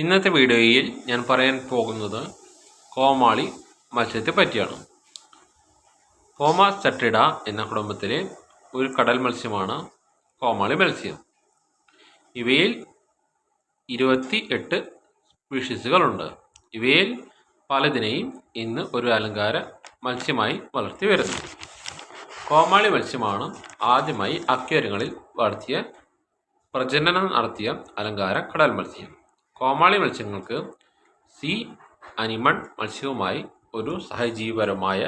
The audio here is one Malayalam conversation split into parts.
ഇന്നത്തെ വീഡിയോയിൽ ഞാൻ പറയാൻ പോകുന്നത് കോമാളി മത്സ്യത്തെ പറ്റിയാണ്. കോമ ചട്ടിട എന്ന കുടുംബത്തിലെ ഒരു കടൽ മത്സ്യമാണ് കോമാളി മത്സ്യം. ഇവയിൽ ഇരുപത്തി എട്ട് സ്പീഷീസുകളുണ്ട് ഇവയിൽ പലതിനെയും ഇന്ന് ഒരു അലങ്കാര മത്സ്യമായി വളർത്തി വരുന്നു. കോമാളി മത്സ്യമാണ് ആദ്യമായി അക്വേറിയങ്ങളിൽ വളർത്തിയ പ്രജനനം നടത്തിയ അലങ്കാര കടൽ മത്സ്യം. കോമാളി മത്സ്യങ്ങൾക്ക് സി അനിമൺ മത്സ്യവുമായി ഒരു സഹജീവപരമായ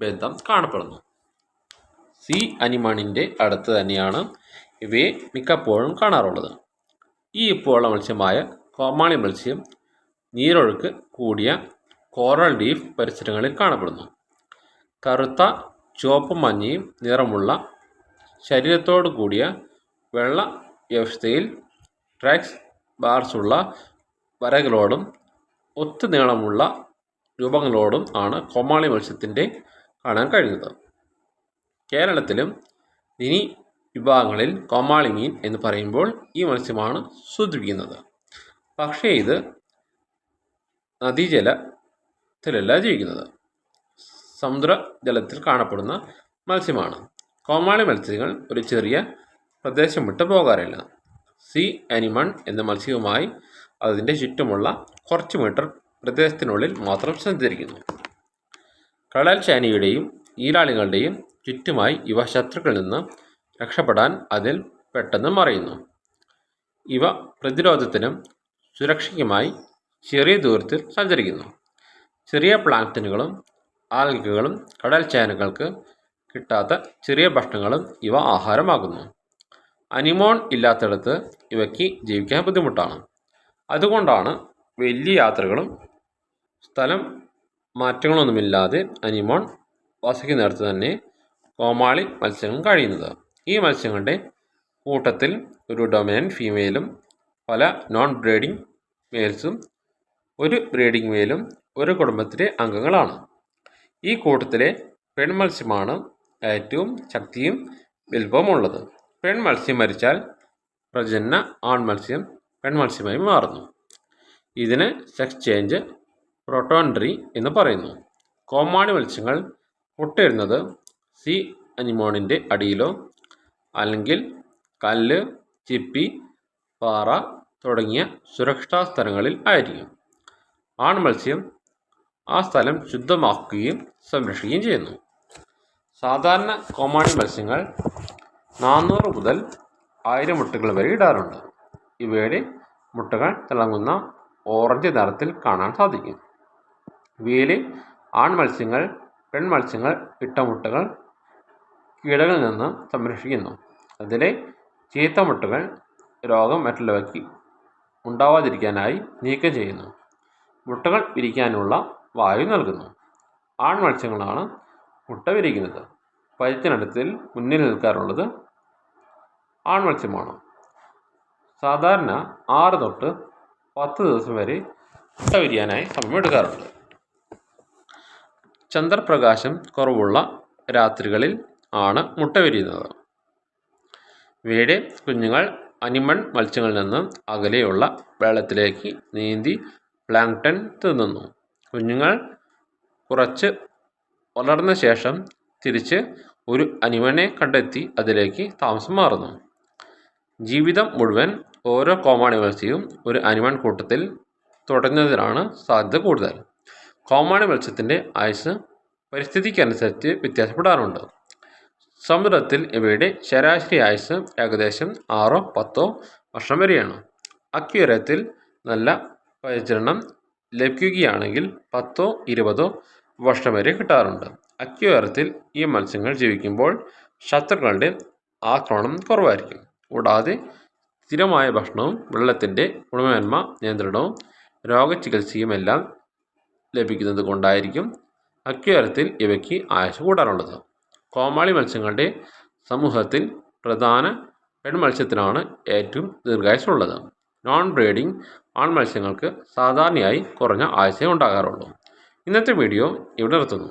ബന്ധം കാണപ്പെടുന്നു. സി അനിമണിന്റെ അടുത്ത് തന്നെയാണ് ഇവയെ മിക്കപ്പോഴും കാണാറുള്ളത്. ഈ ഇപ്പോഴുള്ള മത്സ്യമായ കോമാളി മത്സ്യം നീരൊഴുക്ക് കൂടിയ കോറൽ ഡീഫ് പരിസരങ്ങളിൽ കാണപ്പെടുന്നു. കറുത്ത ചുവപ്പ് മഞ്ഞയും നിറമുള്ള ശരീരത്തോടു കൂടിയ വെള്ള വ്യവസ്ഥയിൽ ട്രാക്സ് ബാർസുള്ള വരകളോടും ഒത്തു നീളമുള്ള രൂപങ്ങളോടും ആണ് കോമാളി മത്സ്യത്തിന്റെ കാണാൻ കഴിയുന്നത്. കേരളത്തിലും ഇനി വിഭാഗങ്ങളിൽ കോമാളി മീൻ എന്ന് പറയുമ്പോൾ ഈ മത്സ്യമാണ് സൂചിപ്പിക്കുന്നത്. പക്ഷേ ഇത് നദീജലത്തിലല്ല ജീവിക്കുന്നത്. സമുദ്ര ജലത്തിൽ കാണപ്പെടുന്ന മത്സ്യമാണ്. കോമാളി മത്സ്യങ്ങൾ ഒരു ചെറിയ പ്രദേശം വിട്ട് പോകാറില്ല. സി അനിമൺ എന്ന മത്സ്യവുമായി അതിന്റെ ചുറ്റുമുള്ള കുറച്ച് മീറ്റർ പ്രദേശത്തിനുള്ളിൽ മാത്രം സഞ്ചരിക്കുന്നു കടൽ ചാനിയുടെയും ഈരാളികളുടെയും ചുറ്റുമായി ഇവ ശത്രുക്കളിൽ നിന്ന് രക്ഷപ്പെടാൻ അതിൽ പെട്ടെന്ന് മറയുന്നു. ഇവ പ്രതിരോധത്തിനും സുരക്ഷയ്ക്കുമായി ചെറിയ ദൂരത്തിൽ സഞ്ചരിക്കുന്നു. ചെറിയ പ്ലാങ്ക്ടനുകളും ആൽഗകളും കടൽ ചേനകൾക്ക് കിട്ടാത്ത ചെറിയ ഭക്ഷണങ്ങളും ഇവ ആഹാരമാകുന്നു അനിമോൺ ഇല്ലാത്തിടത്ത് ഇവയ്ക്ക് ജീവിക്കാൻ ബുദ്ധിമുട്ടാണ്. അതുകൊണ്ടാണ് വലിയ യാത്രകളും സ്ഥലം മാറ്റങ്ങളൊന്നുമില്ലാതെ അനിമോൺ വസിക്കുന്നിടത്ത് തന്നെ കോമാളി മത്സ്യങ്ങൾ കഴിയുന്നത്. ഈ മത്സ്യങ്ങളുടെ കൂട്ടത്തിൽ ഒരു ഡൊമിനന്റ് ഫീമെയിലും പല നോൺ ബ്രീഡിംഗ് മെയിൽസും ഒരു ബ്രീഡിംഗ് മെയിലും ഒരു കുടുംബത്തിലെ അംഗങ്ങളാണ്. ഈ കൂട്ടത്തിലെ പെൺമത്സ്യമാണ് ഏറ്റവും ശക്തിയും വലുപ്പമുള്ളത് പെൺമത്സ്യം മരിച്ചാൽ പ്രജനന ആൺമത്സ്യം പെൺമത്സ്യമായി മാറുന്നു. ഇതിന് സെക്സ് ചേഞ്ച് പ്രൊട്ടോൺട്രി എന്ന് പറയുന്നു. കോമാണി മത്സ്യങ്ങൾ മുട്ടയിടുന്നത് സി അനിമോണിന്റെ അടിയിലോ അല്ലെങ്കിൽ കല്ല് ചിപ്പി പാറ തുടങ്ങിയ സുരക്ഷാ സ്ഥലങ്ങളിൽ ആയിരിക്കും. ആൺമത്സ്യം ആ സ്ഥലം ശുദ്ധമാക്കുകയും സംരക്ഷിക്കുകയും ചെയ്യുന്നു. സാധാരണ കോമാണി മത്സ്യങ്ങൾ നാനൂറ് മുതൽ ആയിരം മുട്ടകൾ വരെ ഇടാറുണ്ട്. ഇവയുടെ മുട്ടകൾ തിളങ്ങുന്ന ഓറഞ്ച് നിറത്തിൽ കാണാൻ സാധിക്കും. ഇവയിലെ ആൺമത്സ്യങ്ങൾ പെൺമത്സ്യങ്ങൾ ഇട്ട മുട്ടകൾ കീടകളിൽ നിന്ന് സംരക്ഷിക്കുന്നു. അതിലെ ചീത്ത മുട്ടകൾ രോഗം മറ്റുള്ളവയ്ക്ക് ഉണ്ടാവാതിരിക്കാനായി നീക്കം ചെയ്യുന്നു. മുട്ടകൾ വിരിക്കാനുള്ള വായു നൽകുന്നു. ആൺമത്സ്യങ്ങളാണ് മുട്ട വിരിക്കുന്നത്. പരിത്തിനടുത്തിൽ മുന്നിൽ നിൽക്കാറുള്ളത് ആൺമത്സ്യമാണ് സാധാരണ ആറ് തൊട്ട് പത്ത് ദിവസം വരെ മുട്ട വിരിയാനായി സമയമെടുക്കാറുണ്ട്. ചന്ദ്രപ്രകാശം കുറവുള്ള രാത്രികളിൽ ആണ് മുട്ട വിരിയുന്നത്. ഇവയുടെ കുഞ്ഞുങ്ങൾ അനിമൺ മത്സ്യങ്ങളിൽ നിന്ന് അകലെയുള്ള വെള്ളത്തിലേക്ക് നീന്തി പ്ലാങ്ടൺ തിന്നുന്നു. കുഞ്ഞുങ്ങൾ കുറച്ച് വളർന്ന ശേഷം തിരിച്ച് ഒരു അനിമനെ കണ്ടെത്തി അതിലേക്ക് താമസം മാറുന്നു. ജീവിതം മുഴുവൻ ഓരോ കോമൺ മത്സ്യവും ഒരു അനിമൺ കൂട്ടത്തിൽ തുടങ്ങുന്നതിനാണ് സാധ്യത കൂടുതൽ. കോമൺ ആയുസ് പരിസ്ഥിതിക്കനുസരിച്ച് വ്യത്യാസപ്പെടാറുണ്ട്. സമുദ്രത്തിൽ ഇവയുടെ ശരാശരി ആയുസ് ഏകദേശം ആറോ പത്തോ വർഷം വരെയാണ്. അക്വേറിയത്തിൽ നല്ല പരിചരണം ലഭിക്കുകയാണെങ്കിൽ പത്തോ ഇരുപതോ വർഷം വരെ കിട്ടാറുണ്ട്. അക്വേറിയത്തിൽ ഈ മത്സ്യങ്ങൾ ജീവിക്കുമ്പോൾ ശത്രുക്കളുടെ ആക്രമണം കുറവായിരിക്കും. കൂടാതെ സ്ഥിരമായ ഭക്ഷണവും വെള്ളത്തിന്റെ ഗുണമേന്മ നിയന്ത്രണവും രോഗചികിത്സയുമെല്ലാം ലഭിക്കുന്നത് കൊണ്ടായിരിക്കും അക്വേറിയത്തിൽ ഇവയ്ക്ക് ആയുസ് കൂടാറുള്ളത്. കോമാളി മത്സ്യങ്ങളുടെ സമൂഹത്തിൽ പ്രധാന പെൺമത്സ്യത്തിനാണ് ഏറ്റവും ദീർഘായുസുള്ളത് നോൺ ബ്രീഡിംഗ് ആൺമത്സ്യങ്ങൾക്ക് സാധാരണയായി കുറഞ്ഞ ആയുസേ ഉണ്ടാകാറുള്ളൂ. ഇന്നത്തെ വീഡിയോ ഇവിടെ നിർത്തുന്നു.